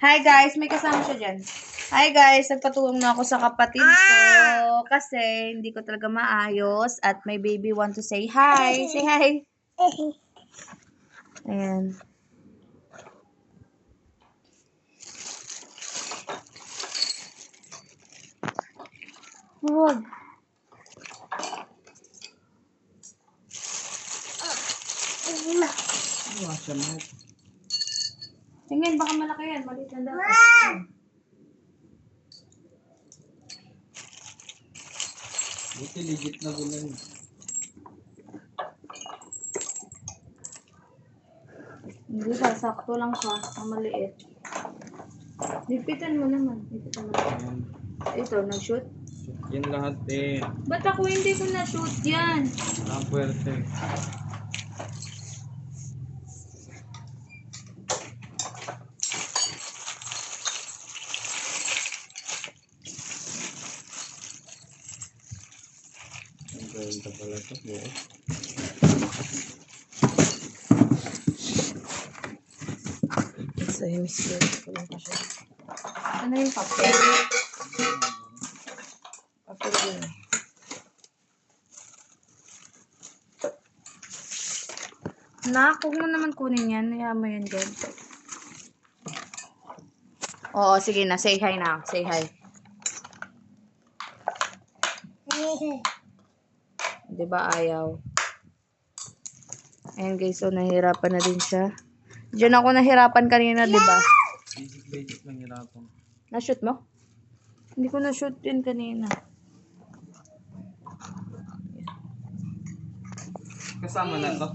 Hi guys, may kasama siya dyan. Hi guys, nagpatulong na ako sa kapatid ko kasi hindi ko talaga maayos at my baby want to say hi. Say hi. Ayan. Huwag. Tingin, baka malaki yan. Maliit lang dapat. Buti legit na bulan. Hindi ba, sakto lang siya. Ang maliit. Lipitan mo naman. Lipitan mo. Ayan. Ito, nag-shoot. Yan lahat eh. Ba't ako hindi ko na-shoot yan? Ang puwerte. Ang ganda pala ito. buo. Sa hemisphere ko lang siya. Ano yung papel? Papel yun. Nak, huwag mo naman kunin yan. Hayaan mo yan dyan. Oo, sige na. Say hi na. Say hi. Di ba ayaw? Ayan guys, so nahihirapan na din siya. Diyan ako nahirapan kanina, di ba? Basic basic lang hirapan. Na-shoot mo? Hindi ko na-shoot yun kanina. Kasama na to.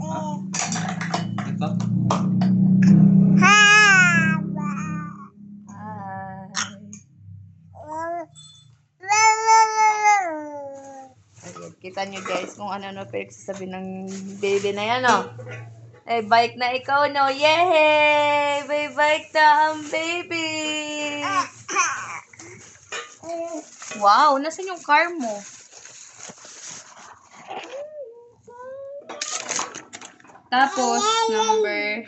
Ha? Ito? Kita nyo guys kung ano-ano pinagsasabi ng baby na yan, oh. Eh, bike na ikaw, no? Yay! May bike na ang baby! Wow, nasan yung car mo? Tapos, number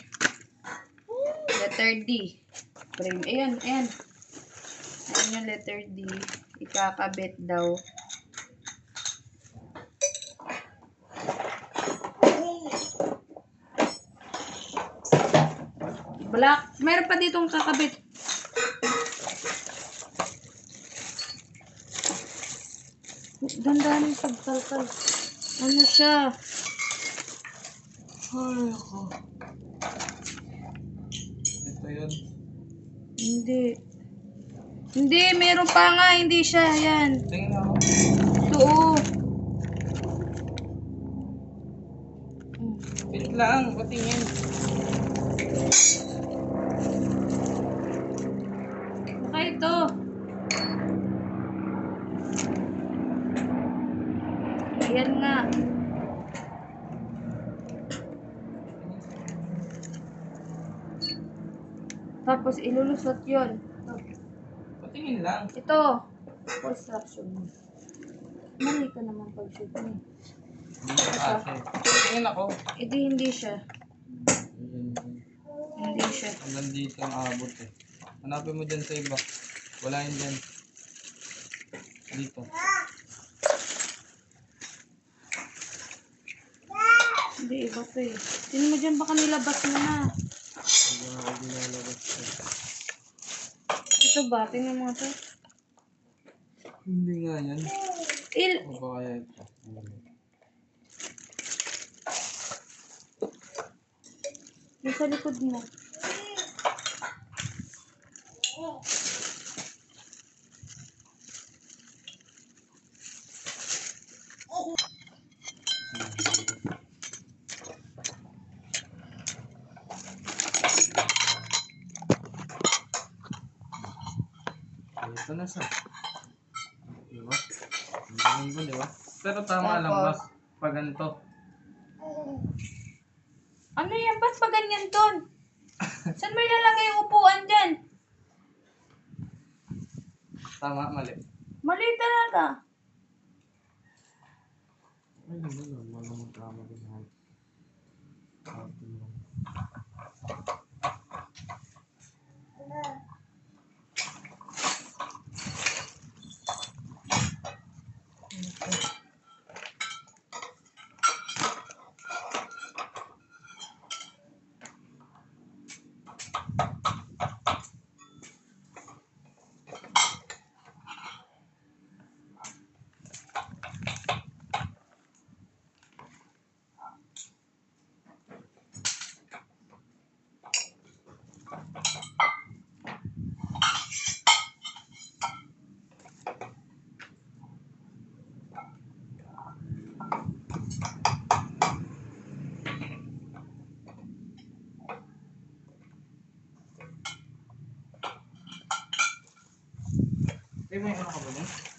letter D. Frame. Ayan, ayan. Ayan yung letter D. Ikakabit daw. Black. Meron pa ditong kakabit. Dandahan yung pagtalkal. Ano siya? Ay, ako. Ito yun. Hindi. Hindi, meron pa nga. Hindi siya. Yan. Tingnan ako. Ito, oh. Wait lang, patingin. Baka ito. Ayan nga. Tapos ilulusot yon. Patingin lang. Ito. Construction. Mali ka naman pag shoot mo. Hindi sa ate. Tingin ako. Hindi, hindi siya. Hindi siya. Hanggang dito ang abot eh. Hanapin mo dyan sa iba. Wala yun dyan. Dito. Hindi, iba to eh. Tingnan mo dyan, baka nilabas mo na. Hindi ako ginalabas ko. Ito ba? Tingnan mo to. Hindi nga yan. Il... O ba kaya ito? Yung sa likod mo. Ito na siya. Diba? Ang galing mo, diba? Pero tama lang, Tapos? mas pag ganito. Ano yan? Ba't pa ganyan ton? Saan mo ilalagay yung upuan dyan? Tama, mali. Mali talaga. Ay, hindi lang. Walang tama din. Eh, may ano ka ba niyan?